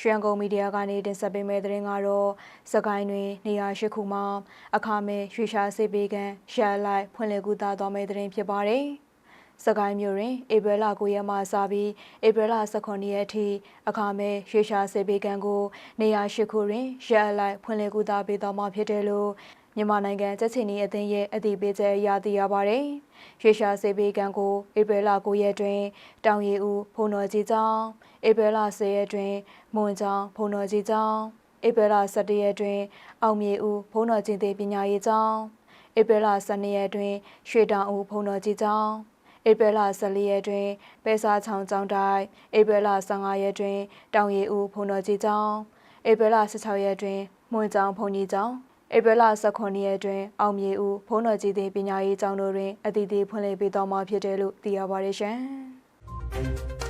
ရန်ကုန်မီဒီယာကနေတင်ဆက်ပေးမယ့်သတင်းကတော့စကိုင်းတွင် နေရာရှိခုမှာအခမဲ့ရွှေရှားစေပေးကန်ရှာလိုက်ဖွင့်လှစ်ကူတာသွားမယ့်သတင်းဖြစ်ပါတယ်။ စကိုင်းမြို့တွင်ဧပြီလ9ရက်မှစပြီးဧပြီလ18ရက်အထိအခမဲ့ရွှေရှားစေပေးကန်ကို နေရာရှိခုတွင်ရှာလိုက်ဖွင့်လှစ်ကူတာပေးသွားမှာဖြစ်တယ်လို့မြန်မာနိုင်ငံချက်ချင်းဤအသင်းရဲ့အတည်ပြုချက်အရသိရပါတယ်။ရွှေရှားစေပေးကန်ကိုဧပြီလ9ရက်တွင် တောင်ရီဦးဖုန်တော်ကြီးကျောင်းဧပြီလ10ရက်တွင်မွန်ကျောင်းဖုန်တော်ကြီးကျောင်းဧပြီလ17ရက်တွင် အောင်မြေဦးဖုန်တော်ကြီးသေးပညာရေးကျောင်းဧပြီလ12ရက်တွင်ရွှေတောင်ဦးဖုန်တော်ကြီးကျောင်း ဧပြီလ14ရက်တွင်ပဲစားချောင်းကျောင်းတိုင်းဧပြီလ15ရက်တွင် တောင်ရီဦးဖုန်တော်ကြီးကျောင်းဧပြီလ16ရက်တွင်မွန်ကျောင်းဖုန်ကြီးကျောင်းဧပြီလ18ရက်တွင် အောင်မြေဦးဖုန်းတော်ကြီးသင်ပညာရေးကျောင်းတို့တွင်အတည်တည်ဖွင့်လှစ်ပေးသွားမှာဖြစ်တယ်လို့သိရပါတယ်ရှင်။